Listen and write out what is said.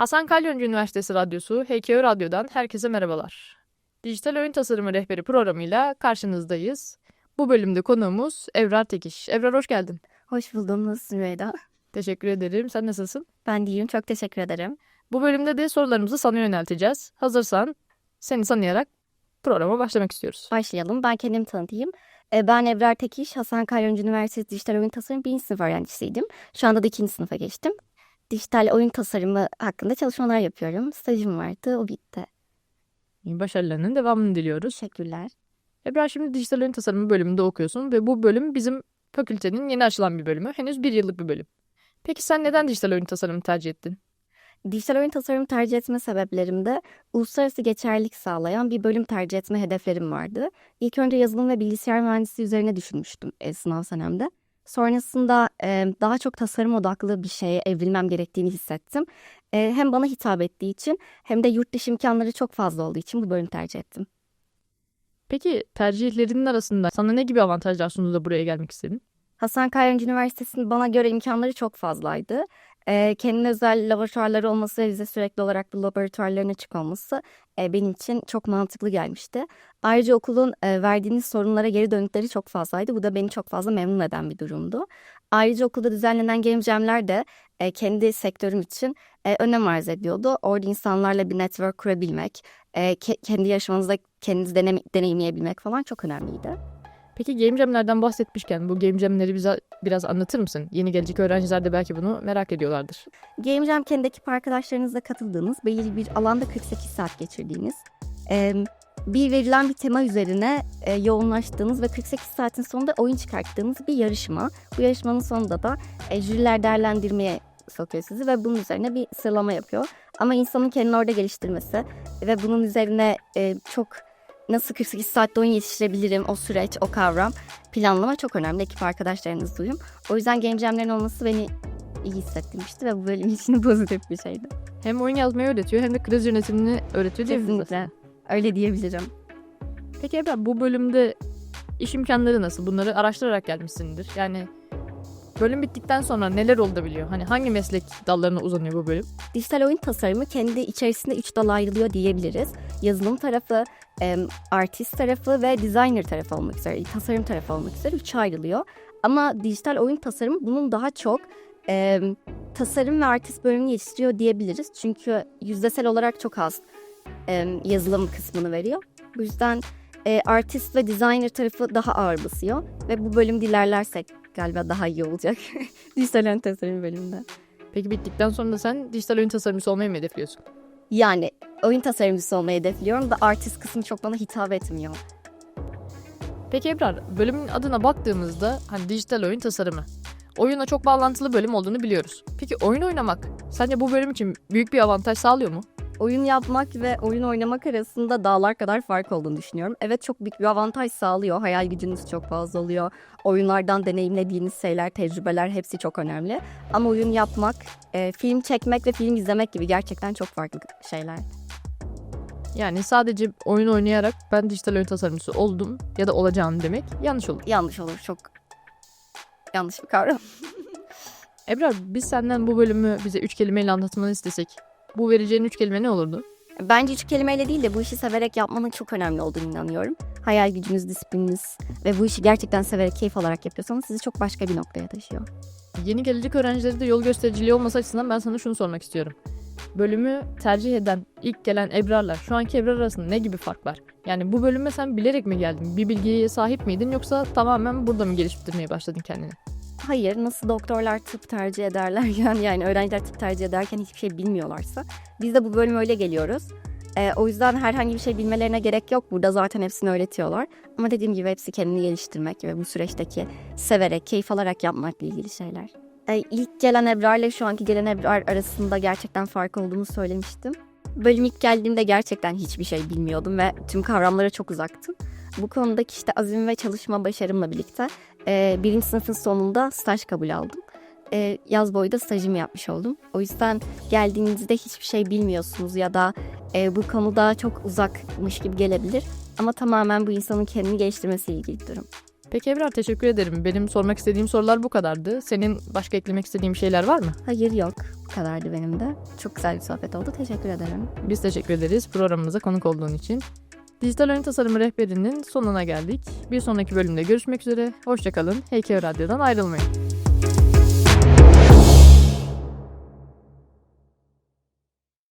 Hasan Kalyoncu Üniversitesi Radyosu HKÖ Radyo'dan herkese merhabalar. Dijital Oyun Tasarımı Rehberi programıyla karşınızdayız. Bu bölümde konuğumuz Evrar Tekiş. Evrar hoş geldin. Hoş buldum. Nasılsın Rüyda? Teşekkür ederim. Sen nasılsın? Ben de iyiyim. Çok teşekkür ederim. Bu bölümde de sorularımızı sana yönelteceğiz. Hazırsan seni tanıyarak programa başlamak istiyoruz. Başlayalım. Ben kendimi tanıtayım. Ee, Ben Ebrar Tekiş, Hasan Kalyoncu Üniversitesi Dijital Oyun Tasarımı 1. sınıf öğrencisiydim. Şu anda da 2. sınıfa geçtim. Dijital oyun tasarımı hakkında çalışmalar yapıyorum. Stajım vardı, o bitti. Başarılarının devamını diliyoruz. Teşekkürler. Ebrar şimdi dijital oyun tasarımı bölümünde okuyorsun ve bu bölüm bizim fakültenin yeni açılan bir bölümü. Henüz bir yıllık bir bölüm. Peki sen neden dijital oyun tasarımı tercih ettin? Dijital oyun tasarımı tercih etme sebeplerimde uluslararası geçerlilik sağlayan bir bölüm tercih etme hedeflerim vardı. İlk önce yazılım ve bilgisayar mühendisliği üzerine düşünmüştüm e, sınav senemde. Sonrasında e, daha çok tasarım odaklı bir şeye evrilmem gerektiğini hissettim. E, hem bana hitap ettiği için hem de yurt dışı imkanları çok fazla olduğu için bu bölümü tercih ettim. Peki tercihlerinin arasında sana ne gibi avantajlar sundu da buraya gelmek istedin? Hasan Kalyoncu Üniversitesi'nin bana göre imkanları çok fazlaydı. Ee, kendine özel laboratuvarları olması ve bize sürekli olarak bu laboratuvarların açık olması e, benim için çok mantıklı gelmişti. Ayrıca okulun e, verdiğiniz sorunlara geri dönükleri çok fazlaydı. Bu da beni çok fazla memnun eden bir durumdu. Ayrıca okulda düzenlenen game jam'ler de e, kendi sektörüm için önem arz ediyordu. Orada insanlarla bir network kurabilmek, ke- kendi yaşamanızda kendinizi deneyim- deneyimleyebilmek falan çok önemliydi. Peki game jamlerden bahsetmişken bu game jamleri bize biraz anlatır mısın? Yeni gelecek öğrenciler de belki bunu merak ediyorlardır. Game Jam kendi arkadaşlarınızla katıldığınız, belirli bir alanda 48 saat geçirdiğiniz, bir verilen bir tema üzerine e, yoğunlaştığınız ve 48 saatin sonunda oyun çıkarttığınız bir yarışma. Bu yarışmanın sonunda da e, jüriler değerlendirmeye sokuyor sizi ve bunun üzerine bir sıralama yapıyor. Ama insanın kendini orada geliştirmesi ve bunun üzerine e, çok nasıl 48 saatte oyun yetiştirebilirim o süreç, o kavram planlama çok önemli. Ekip arkadaşlarınızla uyum. O yüzden Game Jam'lerin olması beni iyi hissettirmişti ve bu benim için pozitif bir şeydi. Hem oyun yazmayı öğretiyor hem de kriz yönetimini öğretiyor Kesinlikle. aslında. Öyle diyebilirim. Peki Ebrar bu bölümde iş imkanları nasıl? Bunları araştırarak gelmişsindir. Yani bölüm bittikten sonra neler olabiliyor? Hani hangi meslek dallarına uzanıyor bu bölüm? Dijital oyun tasarımı kendi içerisinde üç dala ayrılıyor diyebiliriz. Yazılım tarafı, em, artist tarafı ve designer tarafı olmak üzere, tasarım tarafı olmak üzere üçe ayrılıyor. Ama dijital oyun tasarımı bunun daha çok em, tasarım ve artist bölümünü yetiştiriyor diyebiliriz. Çünkü yüzdesel olarak çok az em, yazılım kısmını veriyor. Bu yüzden e, artist ve designer tarafı daha ağır basıyor. Ve bu bölüm ilerlersek galiba daha iyi olacak. dijital oyun tasarım bölümünde. Peki bittikten sonra sen dijital oyun tasarımcısı olmayı mı hedefliyorsun? Yani oyun tasarımcısı olmayı hedefliyorum da artist kısmı çok bana hitap etmiyor. Peki Ebrar, bölümün adına baktığımızda hani dijital oyun tasarımı. Oyuna çok bağlantılı bölüm olduğunu biliyoruz. Peki oyun oynamak sence bu bölüm için büyük bir avantaj sağlıyor mu? Oyun yapmak ve oyun oynamak arasında dağlar kadar fark olduğunu düşünüyorum. Evet çok büyük bir avantaj sağlıyor. Hayal gücünüz çok fazla oluyor. Oyunlardan deneyimlediğiniz şeyler, tecrübeler hepsi çok önemli. Ama oyun yapmak, e, film çekmek ve film izlemek gibi gerçekten çok farklı şeyler. Yani sadece oyun oynayarak ben dijital oyun tasarımcısı oldum ya da olacağım demek yanlış olur. Yanlış olur çok yanlış bir kavram. Ebrar biz senden bu bölümü bize üç kelimeyle anlatmanı istesek bu vereceğin üç kelime ne olurdu? Bence üç kelimeyle değil de bu işi severek yapmanın çok önemli olduğunu inanıyorum. Hayal gücünüz, disiplininiz ve bu işi gerçekten severek, keyif alarak yapıyorsanız sizi çok başka bir noktaya taşıyor. Yeni gelecek öğrencileri de yol göstericiliği olması açısından ben sana şunu sormak istiyorum. Bölümü tercih eden, ilk gelen Ebrar'la şu anki Ebrar arasında ne gibi fark var? Yani bu bölüme sen bilerek mi geldin? Bir bilgiye sahip miydin yoksa tamamen burada mı geliştirmeye başladın kendini? Hayır, nasıl doktorlar tıp tercih ederlerken yani öğrenciler tıp tercih ederken hiçbir şey bilmiyorlarsa biz de bu bölüme öyle geliyoruz. Ee, o yüzden herhangi bir şey bilmelerine gerek yok. Burada zaten hepsini öğretiyorlar. Ama dediğim gibi hepsi kendini geliştirmek ve bu süreçteki severek, keyif alarak yapmakla ilgili şeyler. Ee, ilk gelen Ebrar ile şu anki gelen Ebrar arasında gerçekten fark olduğunu söylemiştim. Bölüm ilk geldiğimde gerçekten hiçbir şey bilmiyordum ve tüm kavramlara çok uzaktım. Bu konudaki işte azim ve çalışma başarımla birlikte e, birinci sınıfın sonunda staj kabul aldım. E, yaz boyu da stajımı yapmış oldum. O yüzden geldiğinizde hiçbir şey bilmiyorsunuz ya da e, bu konuda çok uzakmış gibi gelebilir. Ama tamamen bu insanın kendini geliştirmesiyle ilgili durum. Peki Ebrar teşekkür ederim. Benim sormak istediğim sorular bu kadardı. Senin başka eklemek istediğin şeyler var mı? Hayır yok. Bu kadardı benim de. Çok güzel bir sohbet oldu. Teşekkür ederim. Biz teşekkür ederiz programımıza konuk olduğun için. Dijital Oyun Tasarımı Rehberi'nin sonuna geldik. Bir sonraki bölümde görüşmek üzere. Hoşçakalın. Heykel Radyo'dan ayrılmayın.